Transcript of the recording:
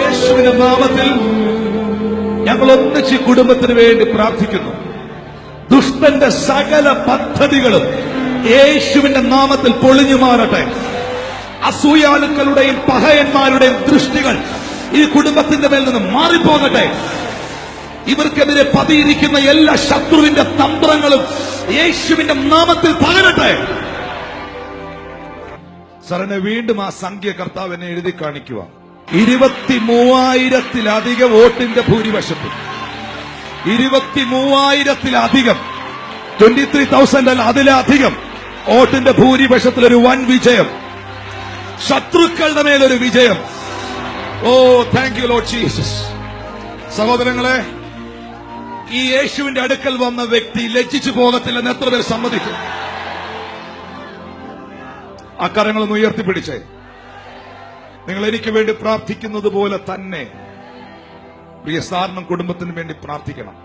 യേശുവിന്റെ നാമത്തിൽ ഞങ്ങൾ ഒന്നിച്ച് കുടുംബത്തിന് വേണ്ടി പ്രാർത്ഥിക്കുന്നു. ദുഷ്ടന്റെ സകല പദ്ധതികളും യേശുവിന്റെ നാമത്തിൽ പൊളിഞ്ഞു മാറട്ടെ. അസൂയാലുക്കളുടെയും പഹയന്മാരുടെയും ദൃഷ്ടികൾ ഈ കുടുംബത്തിന്റെ മേൽ നിന്ന് മാറിപ്പോകട്ടെ. ഇവർക്കെതിരെ പതിയിരിക്കുന്ന എല്ലാ ശത്രുവിന്റെ തന്ത്രങ്ങളും യേശുവിന്റെ നാമത്തിൽ പകരട്ടെ സാറിനെ വീണ്ടും ആ സംഖ്യ കർത്താവ് എന്നെ എഴുതി കാണിക്കുക ഇരുപത്തി മൂവായിരത്തിലധികം വോട്ടിന്റെ ഭൂരിപക്ഷത്തിൽ. ഇരുപത്തി മൂവായിരത്തിലധികം ട്വന്റി ത്രീ തൗസൻഡ് അല്ല അതിലധികം വോട്ടിന്റെ ഭൂരിപക്ഷത്തിൽ ഒരു വൻ വിജയം. ശത്രുക്കളുടെ മേലൊരു വിജയം. Oh thank you Lord Jesus സഹോദരങ്ങളെ ഈ യേശുവിന്റെ അടുക്കൽ വന്ന വ്യക്തി ലജ്ജിച്ചു പോകത്തില്ലെന്ന് എത്ര പേർ സമ്മതിക്കും? ആ കരങ്ങളൊന്ന് ഉയർത്തിപ്പിടിച്ചേ. നിങ്ങൾ എനിക്ക് വേണ്ടി പ്രാർത്ഥിക്കുന്നത് പോലെ തന്നെ. പ്രിയ സാറിനും കുടുംബത്തിനും വേണ്ടി പ്രാർത്ഥിക്കണം.